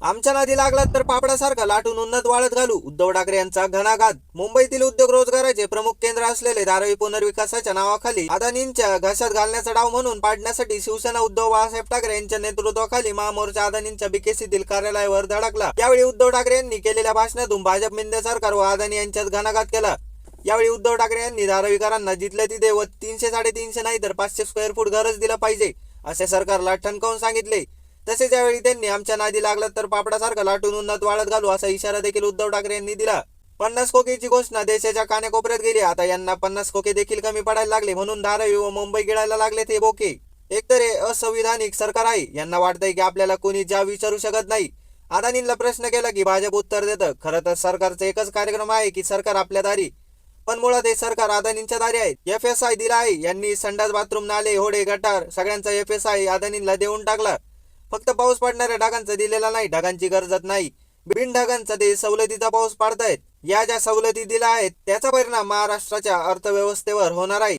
आमच्या नादी लागला तर पापडासारखा लाटून उन्नत वाळत घालू. उद्धव ठाकरे यांचा घणाघात मुंबईतील उद्योग रोजगाराचे प्रमुख केंद्र असलेले धारावी पुनर्विकासाच्या नावाखाली अदानींच्या घशात घालण्याचा डाव म्हणून पाडण्यासाठी शिवसेना उद्धव बाळासाहेब ठाकरे यांच्या नेतृत्वाखाली महामोर्चा अदानींच्या बीकेसीतील कार्यालयावर धडकला. यावेळी उद्धव ठाकरे यांनी केलेल्या भाषणातून भाजप मिंदे सरकार व अदानी यांच्यात घणाघात केला. यावेळी उद्धव ठाकरे यांनी धारावीकरांना जिथल्या तिथे व तीनशे साडेतीनशे नाही तर पाचशे स्क्वेअर फूट घरच दिलं पाहिजे असे सरकारला ठणकावून सांगितले. तसेच यावेळी त्यांनी आमच्या नादी लागला तर पापडासारखं लाटून उन्नत वाळत घालू असा इशारा देखील उद्धव ठाकरे यांनी दिला. पन्नास खोकेची घोषणा देशाच्या कानेकोपऱ्यात गेली. आता यांना पन्नास खोके देखील कमी पडायला लागले म्हणून धारावी व मुंबई गिळायला लागले ते बोके. एकतर हे असंविधानिक सरकार आहे. यांना वाटतंय की आपल्याला कोणी ज्या विचारू शकत नाही. अदानींना प्रश्न केला की भाजप उत्तर देतं. खरं तर सरकारचा एकच कार्यक्रम आहे की सरकार आपल्या दारी. पण मुळात हे सरकार अदानींच्या दारी आहे. एफ एस आय दिला आहे. यांनी संडास बाथरूम नाले होडे गटार सगळ्यांचा एफ एस आय अदानींना देऊन टाकला. फक्त पाऊस पडणाऱ्या ढगांचा दिलेला नाही ढगांची गरजत नाही. बिन ढगांचा ते सवलतीचा पाऊस पाडतायत. या ज्या सवलती दिल्या आहेत त्याचा परिणाम महाराष्ट्राच्या अर्थव्यवस्थेवर होणार आहे.